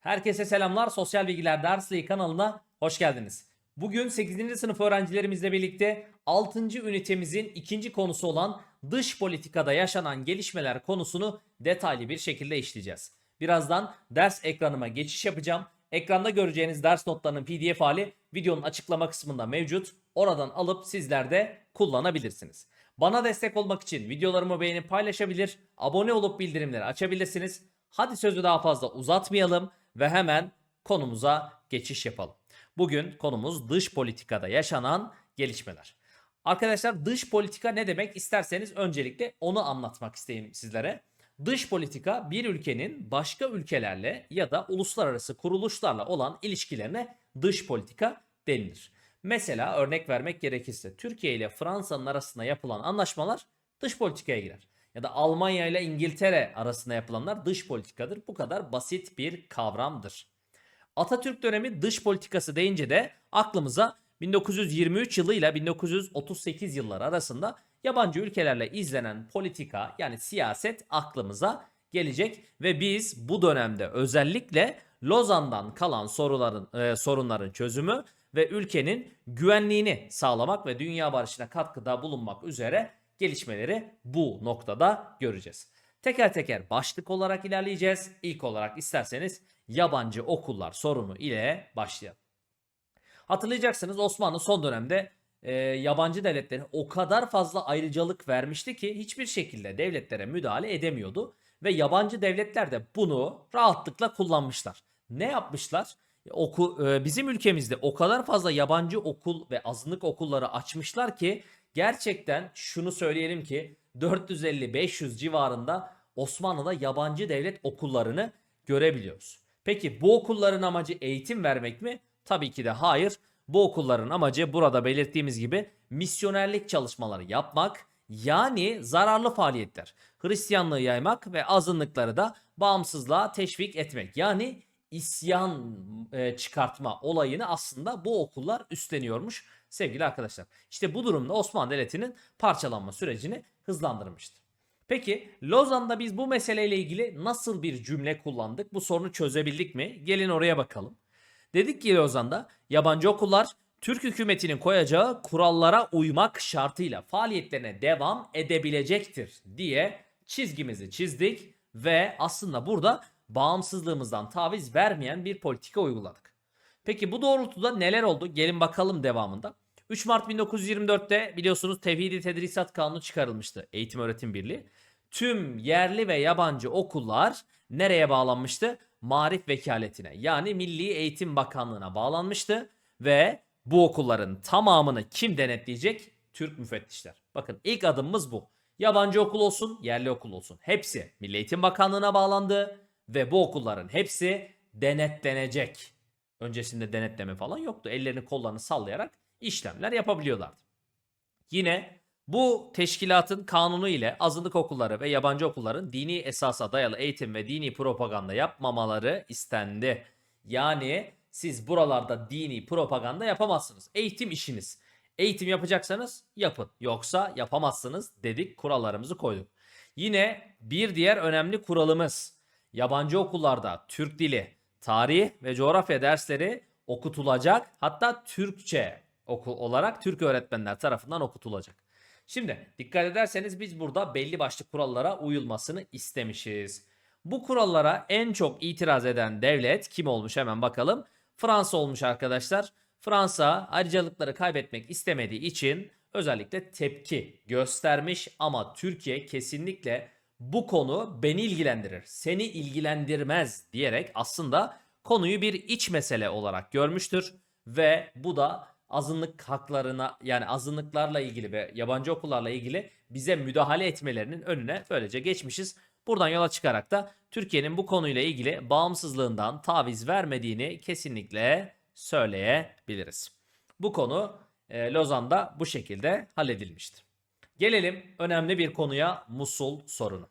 Herkese selamlar. Sosyal Bilgiler Dersliği kanalına hoş geldiniz. Bugün 8. sınıf öğrencilerimizle birlikte 6. ünitemizin ikinci konusu olan dış politikada yaşanan gelişmeler konusunu detaylı bir şekilde işleyeceğiz. Birazdan ders ekranıma geçiş yapacağım. Ekranda göreceğiniz ders notlarının pdf hali videonun açıklama kısmında mevcut. Oradan alıp sizler de kullanabilirsiniz. Bana destek olmak için videolarımı beğenip paylaşabilir, abone olup bildirimleri açabilirsiniz. Hadi sözü daha fazla uzatmayalım ve hemen konumuza geçiş yapalım. Bugün konumuz dış politikada yaşanan gelişmeler. Arkadaşlar dış politika ne demek isterseniz öncelikle onu anlatmak isteyeyim sizlere. Dış politika bir ülkenin başka ülkelerle ya da uluslararası kuruluşlarla olan ilişkilerine dış politika denilir. Mesela örnek vermek gerekirse Türkiye ile Fransa'nın arasında yapılan anlaşmalar dış politikaya girer. Ya da Almanya ile İngiltere arasında yapılanlar dış politikadır. Bu kadar basit bir kavramdır. Atatürk dönemi dış politikası deyince de aklımıza 1923 yılı ile 1938 yılları arasında yabancı ülkelerle izlenen politika yani siyaset aklımıza gelecek ve biz bu dönemde özellikle Lozan'dan kalan soruların e, sorunların çözümü ve ülkenin güvenliğini sağlamak ve dünya barışına katkıda bulunmak üzere gelişmeleri bu noktada göreceğiz. Teker teker başlık olarak ilerleyeceğiz. İlk olarak isterseniz yabancı okullar sorunu ile başlayalım. Hatırlayacaksınız Osmanlı son dönemde e, yabancı devletlere o kadar fazla ayrıcalık vermişti ki hiçbir şekilde devletlere müdahale edemiyordu. Ve yabancı devletler de bunu rahatlıkla kullanmışlar. Ne yapmışlar? Oku, e, bizim ülkemizde o kadar fazla yabancı okul ve azınlık okulları açmışlar ki gerçekten şunu söyleyelim ki 450-500 civarında Osmanlı'da yabancı devlet okullarını görebiliyoruz. Peki bu okulların amacı eğitim vermek mi? Tabii ki de hayır. Bu okulların amacı burada belirttiğimiz gibi misyonerlik çalışmaları yapmak, yani zararlı faaliyetler. Hristiyanlığı yaymak ve azınlıkları da bağımsızlığa teşvik etmek. Yani isyan e, çıkartma olayını aslında bu okullar üstleniyormuş sevgili arkadaşlar. İşte bu durumda Osmanlı Devleti'nin parçalanma sürecini hızlandırmıştı. Peki Lozan'da biz bu meseleyle ilgili nasıl bir cümle kullandık? Bu sorunu çözebildik mi? Gelin oraya bakalım. Dedik ki Lozan'da yabancı okullar Türk hükümetinin koyacağı kurallara uymak şartıyla faaliyetlerine devam edebilecektir diye çizgimizi çizdik ve aslında burada bağımsızlığımızdan taviz vermeyen bir politika uyguladık. Peki bu doğrultuda neler oldu? Gelin bakalım devamında. 3 Mart 1924'te biliyorsunuz Tevhidi Tedrisat Kanunu çıkarılmıştı Eğitim Öğretim Birliği. Tüm yerli ve yabancı okullar nereye bağlanmıştı? Marif vekaletine yani Milli Eğitim Bakanlığı'na bağlanmıştı ve bu okulların tamamını kim denetleyecek? Türk müfettişler. Bakın ilk adımımız bu. Yabancı okul olsun, yerli okul olsun. Hepsi Milli Eğitim Bakanlığı'na bağlandı ve bu okulların hepsi denetlenecek. Öncesinde denetleme falan yoktu. Ellerini kollarını sallayarak işlemler yapabiliyorlardı. Yine bu teşkilatın kanunu ile azınlık okulları ve yabancı okulların dini esasa dayalı eğitim ve dini propaganda yapmamaları istendi. Yani siz buralarda dini propaganda yapamazsınız. Eğitim işiniz. Eğitim yapacaksanız yapın. Yoksa yapamazsınız dedik kurallarımızı koyduk. Yine bir diğer önemli kuralımız yabancı okullarda Türk dili, tarih ve coğrafya dersleri okutulacak. Hatta Türkçe okul olarak Türk öğretmenler tarafından okutulacak. Şimdi dikkat ederseniz biz burada belli başlı kurallara uyulmasını istemişiz. Bu kurallara en çok itiraz eden devlet kim olmuş hemen bakalım. Fransa olmuş arkadaşlar. Fransa ayrıcalıkları kaybetmek istemediği için özellikle tepki göstermiş ama Türkiye kesinlikle bu konu beni ilgilendirir, seni ilgilendirmez diyerek aslında konuyu bir iç mesele olarak görmüştür ve bu da azınlık haklarına yani azınlıklarla ilgili ve yabancı okullarla ilgili bize müdahale etmelerinin önüne böylece geçmişiz. Buradan yola çıkarak da Türkiye'nin bu konuyla ilgili bağımsızlığından taviz vermediğini kesinlikle söyleyebiliriz. Bu konu e, Lozan'da bu şekilde halledilmiştir. Gelelim önemli bir konuya Musul sorunu.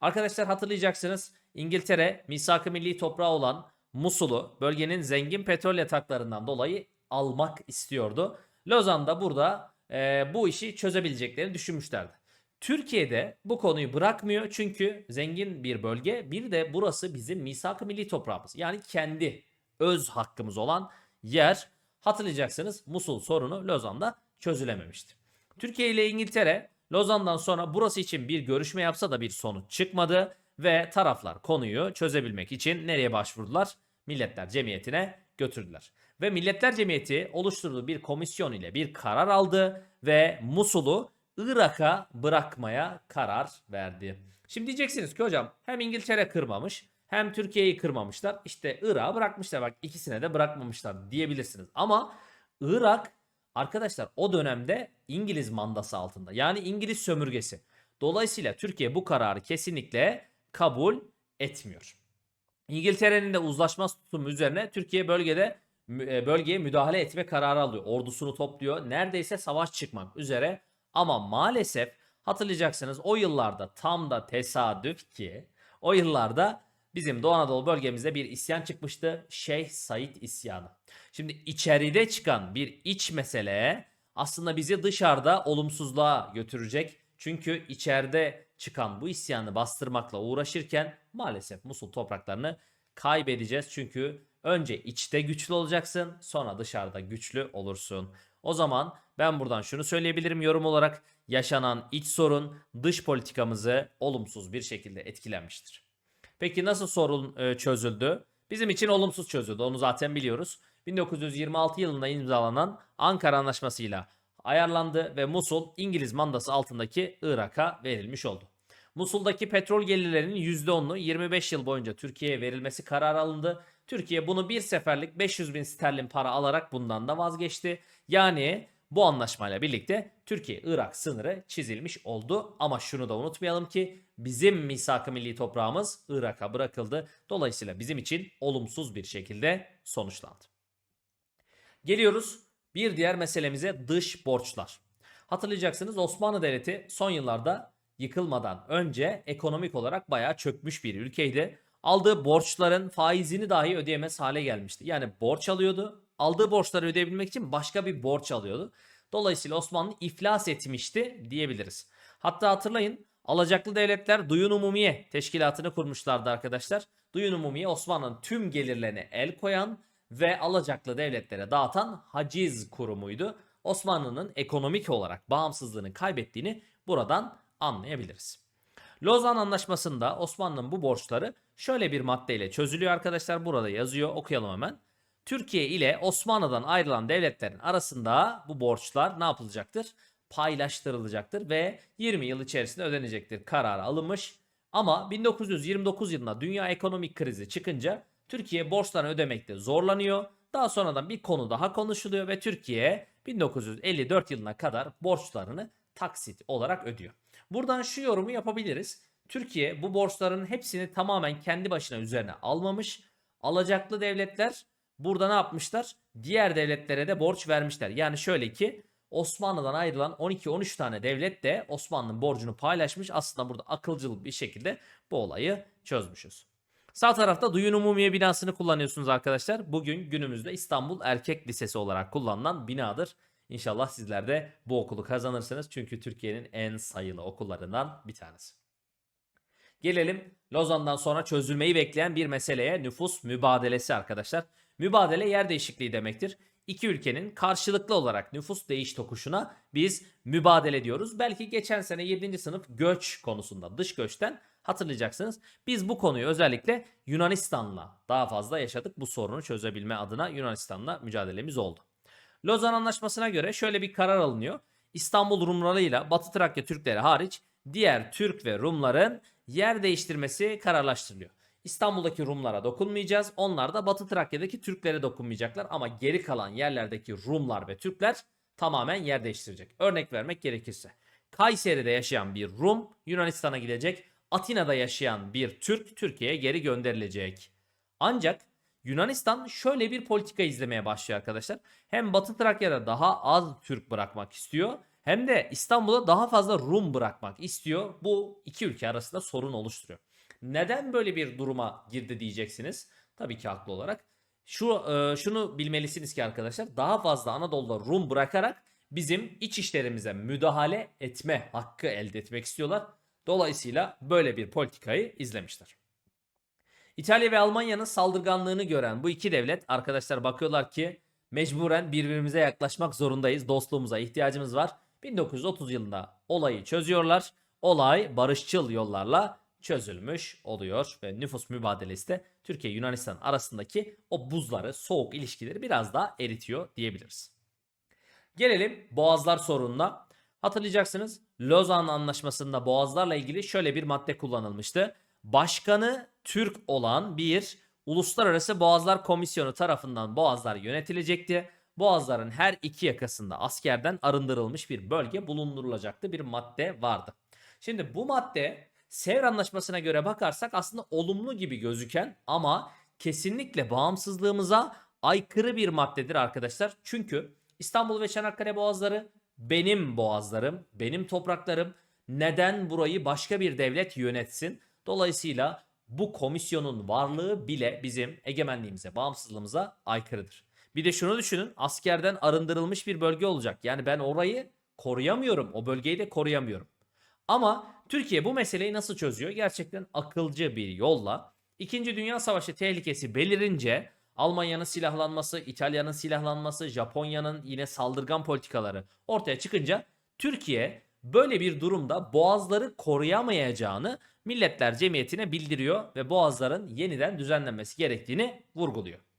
Arkadaşlar hatırlayacaksınız İngiltere misak-ı milli toprağı olan Musul'u bölgenin zengin petrol yataklarından dolayı almak istiyordu. Lozan'da burada e, bu işi çözebileceklerini düşünmüşlerdi. Türkiye'de bu konuyu bırakmıyor çünkü zengin bir bölge. Bir de burası bizim misak-ı milli toprağımız. Yani kendi öz hakkımız olan yer. Hatırlayacaksınız Musul sorunu Lozan'da çözülememişti. Türkiye ile İngiltere Lozan'dan sonra burası için bir görüşme yapsa da bir sonuç çıkmadı ve taraflar konuyu çözebilmek için nereye başvurdular? Milletler Cemiyeti'ne götürdüler. Ve Milletler Cemiyeti oluşturduğu bir komisyon ile bir karar aldı ve Musul'u Irak'a bırakmaya karar verdi. Şimdi diyeceksiniz ki hocam hem İngiltere kırmamış hem Türkiye'yi kırmamışlar. İşte Irak'ı bırakmışlar bak ikisine de bırakmamışlar diyebilirsiniz. Ama Irak arkadaşlar o dönemde İngiliz mandası altında yani İngiliz sömürgesi. Dolayısıyla Türkiye bu kararı kesinlikle kabul etmiyor. İngiltere'nin de uzlaşma tutumu üzerine Türkiye bölgede bölgeye müdahale etme kararı alıyor. Ordusunu topluyor. Neredeyse savaş çıkmak üzere. Ama maalesef hatırlayacaksınız o yıllarda tam da tesadüf ki o yıllarda bizim Doğu Anadolu bölgemizde bir isyan çıkmıştı. Şeyh Said isyanı. Şimdi içeride çıkan bir iç mesele aslında bizi dışarıda olumsuzluğa götürecek. Çünkü içeride çıkan bu isyanı bastırmakla uğraşırken maalesef Musul topraklarını kaybedeceğiz. Çünkü önce içte güçlü olacaksın, sonra dışarıda güçlü olursun. O zaman ben buradan şunu söyleyebilirim yorum olarak yaşanan iç sorun dış politikamızı olumsuz bir şekilde etkilenmiştir. Peki nasıl sorun e, çözüldü? Bizim için olumsuz çözüldü. Onu zaten biliyoruz. 1926 yılında imzalanan Ankara Anlaşması'yla ayarlandı ve Musul İngiliz mandası altındaki Irak'a verilmiş oldu. Musul'daki petrol gelirlerinin %10'unu 25 yıl boyunca Türkiye'ye verilmesi kararı alındı. Türkiye bunu bir seferlik 500 bin sterlin para alarak bundan da vazgeçti. Yani bu anlaşmayla birlikte Türkiye-Irak sınırı çizilmiş oldu. Ama şunu da unutmayalım ki bizim misak-ı milli toprağımız Irak'a bırakıldı. Dolayısıyla bizim için olumsuz bir şekilde sonuçlandı. Geliyoruz bir diğer meselemize dış borçlar. Hatırlayacaksınız Osmanlı Devleti son yıllarda yıkılmadan önce ekonomik olarak bayağı çökmüş bir ülkeydi. Aldığı borçların faizini dahi ödeyemez hale gelmişti. Yani borç alıyordu. Aldığı borçları ödeyebilmek için başka bir borç alıyordu. Dolayısıyla Osmanlı iflas etmişti diyebiliriz. Hatta hatırlayın alacaklı devletler Duyun Umumiye teşkilatını kurmuşlardı arkadaşlar. Duyun Umumiye Osmanlı'nın tüm gelirlerine el koyan ve alacaklı devletlere dağıtan haciz kurumuydu. Osmanlı'nın ekonomik olarak bağımsızlığını kaybettiğini buradan anlayabiliriz. Lozan Anlaşması'nda Osmanlı'nın bu borçları şöyle bir maddeyle çözülüyor arkadaşlar. Burada yazıyor okuyalım hemen. Türkiye ile Osmanlı'dan ayrılan devletlerin arasında bu borçlar ne yapılacaktır? Paylaştırılacaktır ve 20 yıl içerisinde ödenecektir kararı alınmış. Ama 1929 yılında dünya ekonomik krizi çıkınca Türkiye borçlarını ödemekte zorlanıyor. Daha sonradan bir konu daha konuşuluyor ve Türkiye 1954 yılına kadar borçlarını taksit olarak ödüyor. Buradan şu yorumu yapabiliriz. Türkiye bu borçların hepsini tamamen kendi başına üzerine almamış. Alacaklı devletler burada ne yapmışlar? Diğer devletlere de borç vermişler. Yani şöyle ki Osmanlı'dan ayrılan 12-13 tane devlet de Osmanlı'nın borcunu paylaşmış. Aslında burada akılcıl bir şekilde bu olayı çözmüşüz. Sağ tarafta Duyun Umumiye binasını kullanıyorsunuz arkadaşlar. Bugün günümüzde İstanbul Erkek Lisesi olarak kullanılan binadır. İnşallah sizler de bu okulu kazanırsınız. Çünkü Türkiye'nin en sayılı okullarından bir tanesi. Gelelim Lozan'dan sonra çözülmeyi bekleyen bir meseleye nüfus mübadelesi arkadaşlar. Mübadele yer değişikliği demektir. İki ülkenin karşılıklı olarak nüfus değiş tokuşuna biz mübadele diyoruz. Belki geçen sene 7. sınıf göç konusunda dış göçten hatırlayacaksınız. Biz bu konuyu özellikle Yunanistan'la daha fazla yaşadık. Bu sorunu çözebilme adına Yunanistan'la mücadelemiz oldu. Lozan Anlaşması'na göre şöyle bir karar alınıyor. İstanbul Rumlarıyla Batı Trakya Türkleri hariç diğer Türk ve Rumların yer değiştirmesi kararlaştırılıyor. İstanbul'daki Rumlara dokunmayacağız. Onlar da Batı Trakya'daki Türklere dokunmayacaklar ama geri kalan yerlerdeki Rumlar ve Türkler tamamen yer değiştirecek. Örnek vermek gerekirse. Kayseri'de yaşayan bir Rum Yunanistan'a gidecek. Atina'da yaşayan bir Türk Türkiye'ye geri gönderilecek. Ancak Yunanistan şöyle bir politika izlemeye başlıyor arkadaşlar. Hem Batı Trakya'da daha az Türk bırakmak istiyor hem de İstanbul'a daha fazla Rum bırakmak istiyor. Bu iki ülke arasında sorun oluşturuyor. Neden böyle bir duruma girdi diyeceksiniz. Tabii ki haklı olarak. Şu e, şunu bilmelisiniz ki arkadaşlar daha fazla Anadolu'da Rum bırakarak bizim iç işlerimize müdahale etme hakkı elde etmek istiyorlar. Dolayısıyla böyle bir politikayı izlemişler. İtalya ve Almanya'nın saldırganlığını gören bu iki devlet arkadaşlar bakıyorlar ki mecburen birbirimize yaklaşmak zorundayız. Dostluğumuza ihtiyacımız var. 1930 yılında olayı çözüyorlar. Olay barışçıl yollarla çözülmüş oluyor ve nüfus mübadelesi de Türkiye Yunanistan arasındaki o buzları, soğuk ilişkileri biraz daha eritiyor diyebiliriz. Gelelim Boğazlar sorununa. Hatırlayacaksınız Lozan Anlaşması'nda Boğazlarla ilgili şöyle bir madde kullanılmıştı. Başkanı Türk olan bir Uluslararası Boğazlar Komisyonu tarafından Boğazlar yönetilecekti. Boğazların her iki yakasında askerden arındırılmış bir bölge bulundurulacaktı bir madde vardı. Şimdi bu madde Sevr Anlaşması'na göre bakarsak aslında olumlu gibi gözüken ama kesinlikle bağımsızlığımıza aykırı bir maddedir arkadaşlar. Çünkü İstanbul ve Çanakkale boğazları benim boğazlarım, benim topraklarım. Neden burayı başka bir devlet yönetsin? Dolayısıyla bu komisyonun varlığı bile bizim egemenliğimize, bağımsızlığımıza aykırıdır. Bir de şunu düşünün, askerden arındırılmış bir bölge olacak. Yani ben orayı koruyamıyorum, o bölgeyi de koruyamıyorum. Ama Türkiye bu meseleyi nasıl çözüyor? Gerçekten akılcı bir yolla. İkinci Dünya Savaşı tehlikesi belirince Almanya'nın silahlanması, İtalya'nın silahlanması, Japonya'nın yine saldırgan politikaları ortaya çıkınca Türkiye böyle bir durumda boğazları koruyamayacağını Milletler Cemiyeti'ne bildiriyor ve boğazların yeniden düzenlenmesi gerektiğini vurguluyor.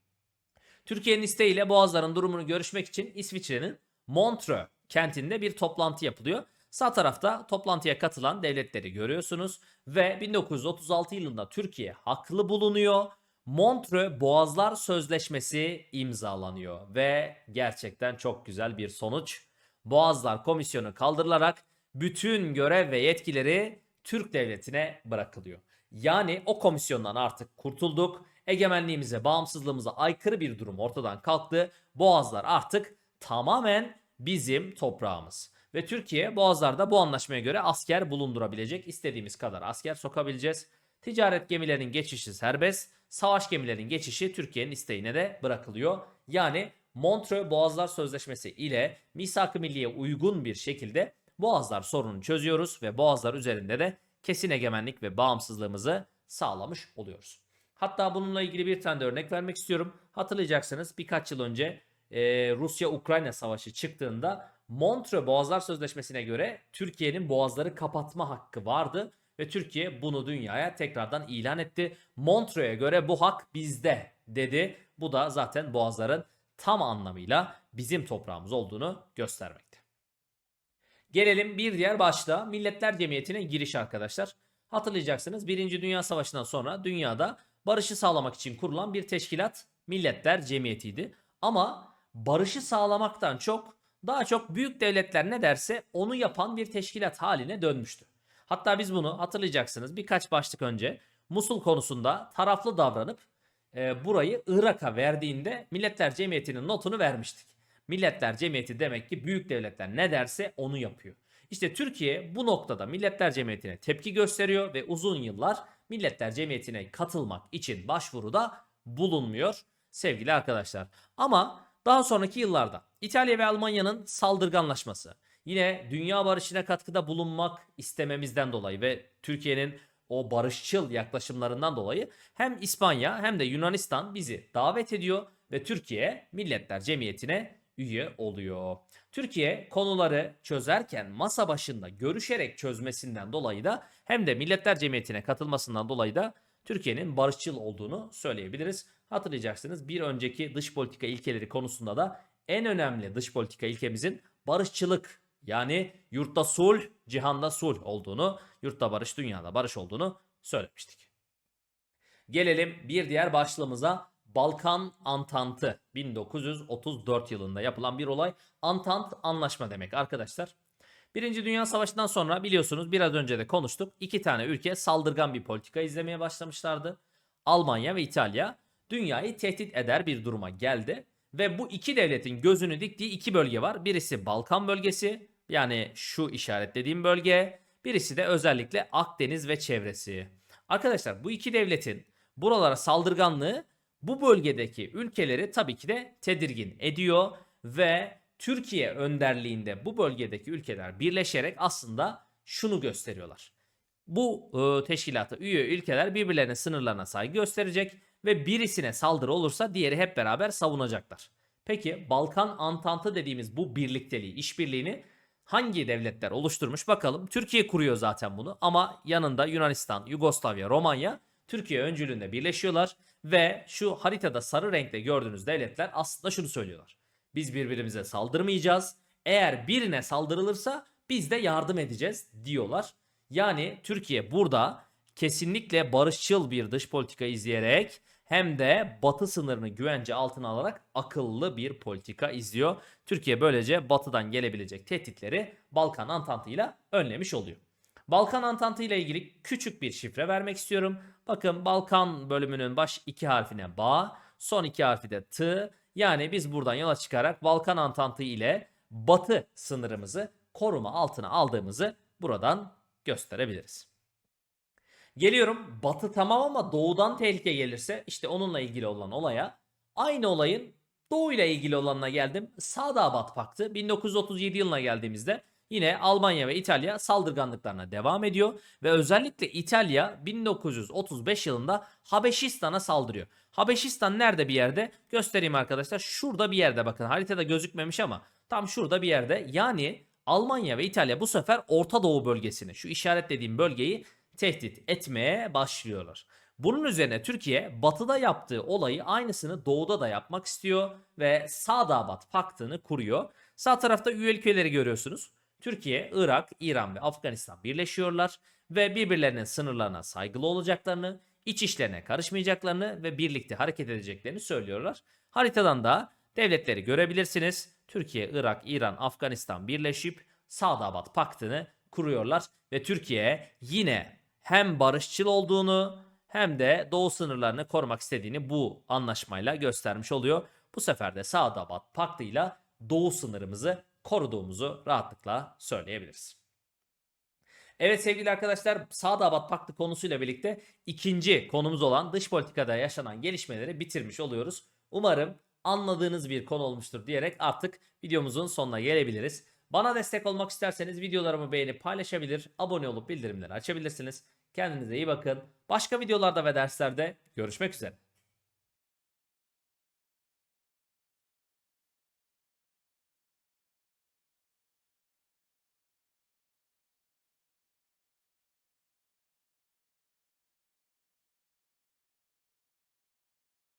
Türkiye'nin isteğiyle boğazların durumunu görüşmek için İsviçre'nin Montreux kentinde bir toplantı yapılıyor. Sağ tarafta toplantıya katılan devletleri görüyorsunuz ve 1936 yılında Türkiye haklı bulunuyor. Montreux Boğazlar Sözleşmesi imzalanıyor ve gerçekten çok güzel bir sonuç. Boğazlar Komisyonu kaldırılarak bütün görev ve yetkileri Türk devletine bırakılıyor. Yani o komisyondan artık kurtulduk. Egemenliğimize, bağımsızlığımıza aykırı bir durum ortadan kalktı. Boğazlar artık tamamen bizim toprağımız. Ve Türkiye Boğazlar'da bu anlaşmaya göre asker bulundurabilecek. istediğimiz kadar asker sokabileceğiz. Ticaret gemilerinin geçişi serbest. Savaş gemilerinin geçişi Türkiye'nin isteğine de bırakılıyor. Yani Montreux Boğazlar Sözleşmesi ile misak-ı milliye uygun bir şekilde Boğazlar sorununu çözüyoruz ve Boğazlar üzerinde de kesin egemenlik ve bağımsızlığımızı sağlamış oluyoruz. Hatta bununla ilgili bir tane de örnek vermek istiyorum. Hatırlayacaksınız birkaç yıl önce e, Rusya-Ukrayna savaşı çıktığında Montreux Boğazlar Sözleşmesi'ne göre Türkiye'nin boğazları kapatma hakkı vardı ve Türkiye bunu dünyaya tekrardan ilan etti. Montreux'e göre bu hak bizde dedi. Bu da zaten boğazların tam anlamıyla bizim toprağımız olduğunu göstermekte. Gelelim bir diğer başlığa Milletler Cemiyeti'ne giriş arkadaşlar. Hatırlayacaksınız 1. Dünya Savaşı'ndan sonra dünyada barışı sağlamak için kurulan bir teşkilat Milletler Cemiyeti'ydi. Ama barışı sağlamaktan çok daha çok büyük devletler ne derse onu yapan bir teşkilat haline dönmüştü. Hatta biz bunu hatırlayacaksınız birkaç başlık önce Musul konusunda taraflı davranıp e, burayı Irak'a verdiğinde Milletler Cemiyeti'nin notunu vermiştik. Milletler Cemiyeti demek ki büyük devletler ne derse onu yapıyor. İşte Türkiye bu noktada Milletler Cemiyeti'ne tepki gösteriyor ve uzun yıllar Milletler Cemiyeti'ne katılmak için başvuruda bulunmuyor sevgili arkadaşlar. Ama daha sonraki yıllarda İtalya ve Almanya'nın saldırganlaşması, yine dünya barışına katkıda bulunmak istememizden dolayı ve Türkiye'nin o barışçıl yaklaşımlarından dolayı hem İspanya hem de Yunanistan bizi davet ediyor ve Türkiye Milletler Cemiyeti'ne üye oluyor. Türkiye konuları çözerken masa başında görüşerek çözmesinden dolayı da hem de Milletler Cemiyeti'ne katılmasından dolayı da Türkiye'nin barışçıl olduğunu söyleyebiliriz. Hatırlayacaksınız bir önceki dış politika ilkeleri konusunda da en önemli dış politika ilkemizin barışçılık yani yurtta sulh, cihanda sulh olduğunu, yurtta barış, dünyada barış olduğunu söylemiştik. Gelelim bir diğer başlığımıza Balkan Antantı 1934 yılında yapılan bir olay. Antant anlaşma demek arkadaşlar. Birinci Dünya Savaşı'ndan sonra biliyorsunuz biraz önce de konuştuk. İki tane ülke saldırgan bir politika izlemeye başlamışlardı. Almanya ve İtalya dünyayı tehdit eder bir duruma geldi. Ve bu iki devletin gözünü diktiği iki bölge var. Birisi Balkan bölgesi yani şu işaretlediğim bölge. Birisi de özellikle Akdeniz ve çevresi. Arkadaşlar bu iki devletin buralara saldırganlığı bu bölgedeki ülkeleri tabii ki de tedirgin ediyor ve Türkiye önderliğinde bu bölgedeki ülkeler birleşerek aslında şunu gösteriyorlar. Bu e, teşkilata üye ülkeler birbirlerinin sınırlarına saygı gösterecek ve birisine saldırı olursa diğeri hep beraber savunacaklar. Peki Balkan Antantı dediğimiz bu birlikteliği, işbirliğini hangi devletler oluşturmuş bakalım. Türkiye kuruyor zaten bunu ama yanında Yunanistan, Yugoslavya, Romanya Türkiye öncülüğünde birleşiyorlar ve şu haritada sarı renkte gördüğünüz devletler aslında şunu söylüyorlar. Biz birbirimize saldırmayacağız. Eğer birine saldırılırsa biz de yardım edeceğiz diyorlar. Yani Türkiye burada kesinlikle barışçıl bir dış politika izleyerek hem de batı sınırını güvence altına alarak akıllı bir politika izliyor. Türkiye böylece batıdan gelebilecek tehditleri Balkan Antantı ile önlemiş oluyor. Balkan Antantı ile ilgili küçük bir şifre vermek istiyorum. Bakın Balkan bölümünün baş iki harfine bağ, son iki harfi de T. Yani biz buradan yola çıkarak Balkan Antantı ile batı sınırımızı koruma altına aldığımızı buradan gösterebiliriz. Geliyorum batı tamam ama doğudan tehlike gelirse işte onunla ilgili olan olaya. Aynı olayın doğuyla ilgili olanına geldim. Sadabat Paktı 1937 yılına geldiğimizde yine Almanya ve İtalya saldırganlıklarına devam ediyor. Ve özellikle İtalya 1935 yılında Habeşistan'a saldırıyor. Habeşistan nerede bir yerde? Göstereyim arkadaşlar. Şurada bir yerde bakın haritada gözükmemiş ama tam şurada bir yerde. Yani Almanya ve İtalya bu sefer Orta Doğu bölgesini şu işaretlediğim bölgeyi tehdit etmeye başlıyorlar. Bunun üzerine Türkiye batıda yaptığı olayı aynısını doğuda da yapmak istiyor ve Sadabat Paktı'nı kuruyor. Sağ tarafta üye ülkeleri görüyorsunuz. Türkiye, Irak, İran ve Afganistan birleşiyorlar ve birbirlerinin sınırlarına saygılı olacaklarını, iç işlerine karışmayacaklarını ve birlikte hareket edeceklerini söylüyorlar. Haritadan da devletleri görebilirsiniz. Türkiye, Irak, İran, Afganistan birleşip Sadabat Paktı'nı kuruyorlar ve Türkiye yine hem barışçıl olduğunu hem de doğu sınırlarını korumak istediğini bu anlaşmayla göstermiş oluyor. Bu sefer de Sadabat Paktı ile doğu sınırımızı koruduğumuzu rahatlıkla söyleyebiliriz. Evet sevgili arkadaşlar Sadabat Paktı konusuyla birlikte ikinci konumuz olan dış politikada yaşanan gelişmeleri bitirmiş oluyoruz. Umarım anladığınız bir konu olmuştur diyerek artık videomuzun sonuna gelebiliriz. Bana destek olmak isterseniz videolarımı beğenip paylaşabilir, abone olup bildirimleri açabilirsiniz. Kendinize iyi bakın. Başka videolarda ve derslerde görüşmek üzere.